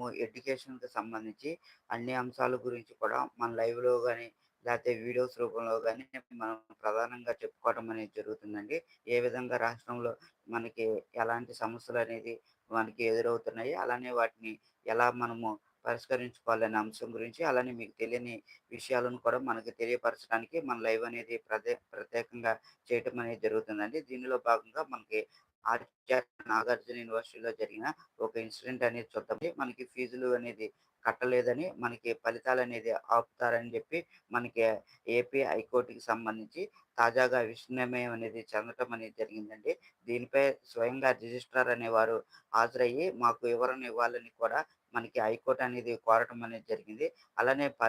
మనము ఎడ్యుకేషన్‌కి సంబంధించి అన్ని అంశాల గురించి కూడా మన లైవ్‌లో కానీ లేకపోతే వీడియోస్ రూపంలో కానీ మనం ప్రధానంగా చెప్పుకోవడం అనేది జరుగుతుందండి. ఏ విధంగా రాష్ట్రంలో మనకి ఎలాంటి సమస్యలు అనేది మనకి ఎదురవుతున్నాయి. అలానే వాటిని ఎలా మనము పరిష్కరించుకోవాలనే అంశం గురించి, అలానే మీకు తెలియని విషయాలను కూడా మనకు తెలియపరచడానికి మన లైవ్ అనేది ప్రదే ప్రత్యేకంగా చేయటం అనేది జరుగుతుందండి. దీనిలో భాగంగా మనకి ఆచార్య నాగార్జున యూనివర్సిటీలో జరిగిన ఒక ఇన్సిడెంట్ అనేది చూద్దాం. మనకి ఫీజులు అనేది కట్టలేదని మనకి ఫలితాలు అనేది ఆపుతారని చెప్పి మనకి ఏపీ హైకోర్టుకి సంబంధించి తాజాగా విషనిర్ణయం అనేది చెందటం అనేది జరిగిందండి. దీనిపై స్వయంగా రిజిస్ట్రార్ అనేవారు హాజరయ్యి మాకు వివరణ ఇవ్వాలని కూడా మనకి హైకోర్టు అనేది కోరటం అనేది జరిగింది. అలానే ప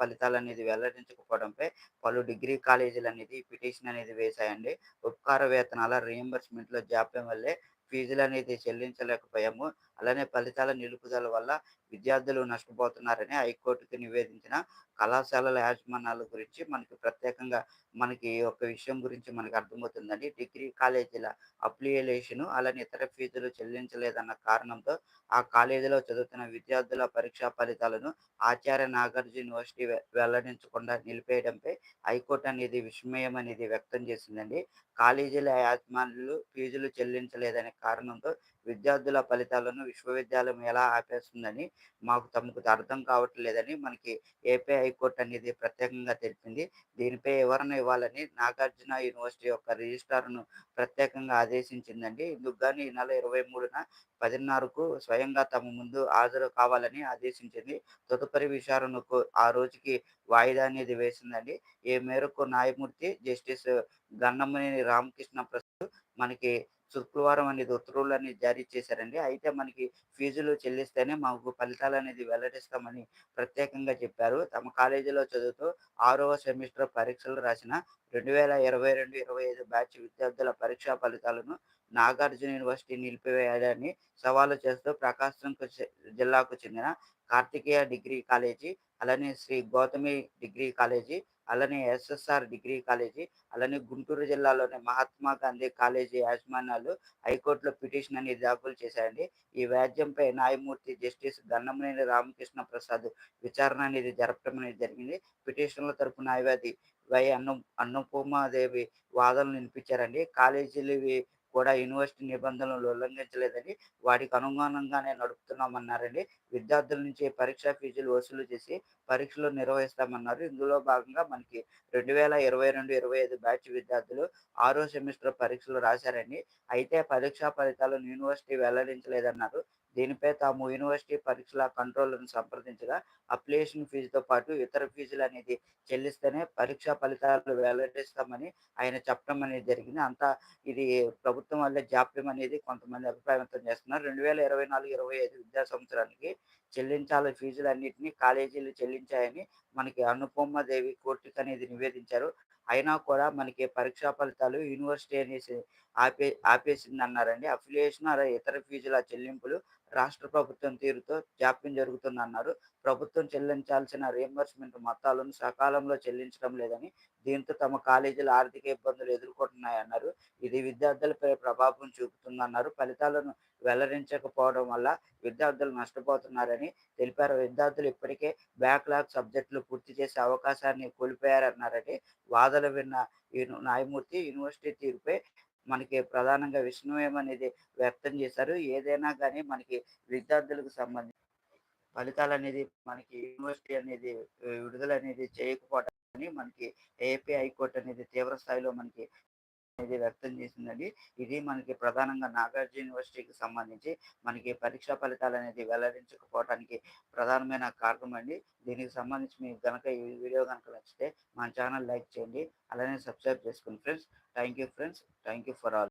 ఫలితాలు అనేది వెల్లడించకపోవడంపై పలు డిగ్రీ కాలేజీలు అనేది పిటిషన్ అనేది వేశాయండి. ఉపకార వేతనాల రియంబర్స్మెంట్లో జాప్యం వల్లే ఫీజులు అనేది చెల్లించలేకపోయాము. అలానే ఫలితాల నిలుపుదల వల్ల విద్యార్థులు నష్టపోతున్నారని హైకోర్టుకు నివేదించిన కళాశాలల యాజమాన్యాల గురించి మనకి ప్రత్యేకంగా మనకి ఒక విషయం గురించి మనకు అర్థమవుతుందండి. డిగ్రీ కాలేజీల అఫిలియేషను అలానే ఇతర ఫీజులు చెల్లించలేదన్న కారణంతో ఆ కాలేజీలో చదువుతున్న విద్యార్థుల పరీక్షా ఫలితాలను ఆచార్య నాగార్జున యూనివర్సిటీ వెల్లడించకుండా నిలిపేయడంపై హైకోర్టు అనేది విస్మయం అనేది వ్యక్తం చేసిందండి. కాలేజీల యాజమాన్యులు ఫీజులు చెల్లించలేదనే కారణంతో విద్యార్థుల ఫలితాలను విశ్వవిద్యాలయం ఎలా ఆపేస్తుందని మాకు తమకు అర్థం కావట్లేదని మనకి ఏపీ హైకోర్టు అనేది ప్రత్యేకంగా తెలిపింది. దీనిపై వివరణ ఇవ్వాలని నాగార్జున యూనివర్సిటీ యొక్క రిజిస్ట్రార్‌ను ప్రత్యేకంగా ఆదేశించిందండి. ఇందుకు గాను ఈ నెల 23న 10:30కు స్వయంగా తమ ముందు హాజరు కావాలని ఆదేశించింది. తదుపరి విచారణకు ఆ రోజుకి వాయిదా అనేది వేసిందండి. ఈ మేరకు న్యాయమూర్తి జస్టిస్ గన్నమనేని రామకృష్ణ ప్రసాద్ మనకి శుక్రవారం అనేది ఉత్తర్వులనేది జారీ చేశారండి. అయితే మనకి ఫీజులు చెల్లిస్తేనే మాకు ఫలితాలు అనేది వెల్లడిస్తామని ప్రత్యేకంగా చెప్పారు. తమ కాలేజీలో చదువుతూ ఆరవ సెమిస్టర్ పరీక్షలు రాసిన 2022, 25 బ్యాచ్ విద్యార్థుల పరీక్షా ఫలితాలను నాగార్జున యూనివర్సిటీ నిలిపివేయడాన్ని సవాలు చేస్తూ ప్రకాశం జిల్లాకు చెందిన కార్తికేయ డిగ్రీ కాలేజీ, అలానే శ్రీ గౌతమి డిగ్రీ కాలేజీ, అలానే ఎస్ఎస్ఆర్ డిగ్రీ కాలేజీ, అలానే గుంటూరు జిల్లాలోని మహాత్మా గాంధీ కాలేజీ యాజమాన్యాలు హైకోర్టులో పిటిషన్ అనేది దాఖలు చేశాయండి. ఈ వ్యాజ్యంపై న్యాయమూర్తి జస్టిస్ గన్నమనేని రామకృష్ణ ప్రసాద్ విచారణ అనేది జరపడం అనేది జరిగింది. పిటిషన్‌ల తరపు న్యాయవాది వై అన్నం అన్నపూమాదేవి వాదనలు వినిపించారండి. కాలేజీలు కూడా యూనివర్సిటీ నిబంధనలు ఉల్లంఘించలేదని, వాటికి అనుగుణంగానే నడుపుతున్నామన్నారండి. విద్యార్థుల నుంచి పరీక్షా ఫీజులు వసూలు చేసి పరీక్షలు నిర్వహిస్తామన్నారు. ఇందులో భాగంగా మనకి 2022, 25 బ్యాచ్ విద్యార్థులు ఆరో సెమిస్టర్ పరీక్షలు రాశారండి. అయితే పరీక్షా ఫలితాలను యూనివర్సిటీ వెల్లడించలేదన్నారు. దీనిపై తాము యూనివర్సిటీ పరీక్షల కంట్రోల్ను సంప్రదించగా అప్లికేషన్ ఫీజుతో పాటు ఇతర ఫీజులు అనేది చెల్లిస్తేనే పరీక్షా ఫలితాలు వెల్లడిస్తామని ఆయన చెప్పడం అనేది జరిగింది. అంతా ఇది ప్రభుత్వం వల్ల జాప్యం అనేది కొంతమంది అభిప్రాయం వ్యక్తం చేస్తున్నారు. 2024, 25 విద్యా సంవత్సరానికి చెల్లించాల్సిన ఫీజులన్నిటిని కాలేజీలు చెల్లించాయని మనకి అనుపమదేవి కోర్టుకనేది నివేదించారు. అయినా కూడా మనకి పరీక్షా ఫలితాలు యూనివర్సిటీ అనేసి ఆపే ఆపేసిందన్నారండి. అఫిలియేషన్ అలాగే ఇతర ఫీజుల చెల్లింపులు రాష్ట్ర ప్రభుత్వం తీరుతో జాప్యం జరుగుతుందన్నారు. ప్రభుత్వం చెల్లించాల్సిన రియంబర్స్మెంట్ మొత్తాలను సకాలంలో చెల్లించడం లేదని, దీంతో తమ కాలేజీలు ఆర్థిక ఇబ్బందులు ఎదుర్కొంటున్నాయన్నారు. ఇది విద్యార్థులపై ప్రభావం చూపుతుందన్నారు. ఫలితాలను వెల్లడించకపోవడం వల్ల విద్యార్థులు నష్టపోతున్నారని తెలిపారు. విద్యార్థులు ఇప్పటికే బ్యాక్‌లాగ్ సబ్జెక్టులు పూర్తి చేసే అవకాశాన్ని కోల్పోయారన్నారని వాదన విన్న న్యాయమూర్తి యూనివర్సిటీ తీరుపై మనకి ప్రధానంగా విష్ణువేం అనేది వ్యక్తం చేశారు. ఏదైనా కానీ మనకి విద్యార్థులకు సంబంధించి ఫలితాలు అనేది మనకి యూనివర్సిటీ అనేది విడుదల అనేది చేయకపోవడం మనకి ఏపీ హైకోర్టు అనేది తీవ్ర స్థాయిలో మనకి అనేది వ్యక్తం చేసిందండి. ఇది మనకి ప్రధానంగా నాగార్జున యూనివర్సిటీకి సంబంధించి మనకి పరీక్షా ఫలితాలనేది వెల్లడించకపోవడానికి ప్రధానమైన కారణం అండి. దీనికి సంబంధించి మీకు కనుక ఈ వీడియో కనుక నచ్చితే మన ఛానల్ లైక్ చేయండి. అలానే సబ్స్క్రైబ్ చేసుకోండి friends. Thank you friends. Thank you for all.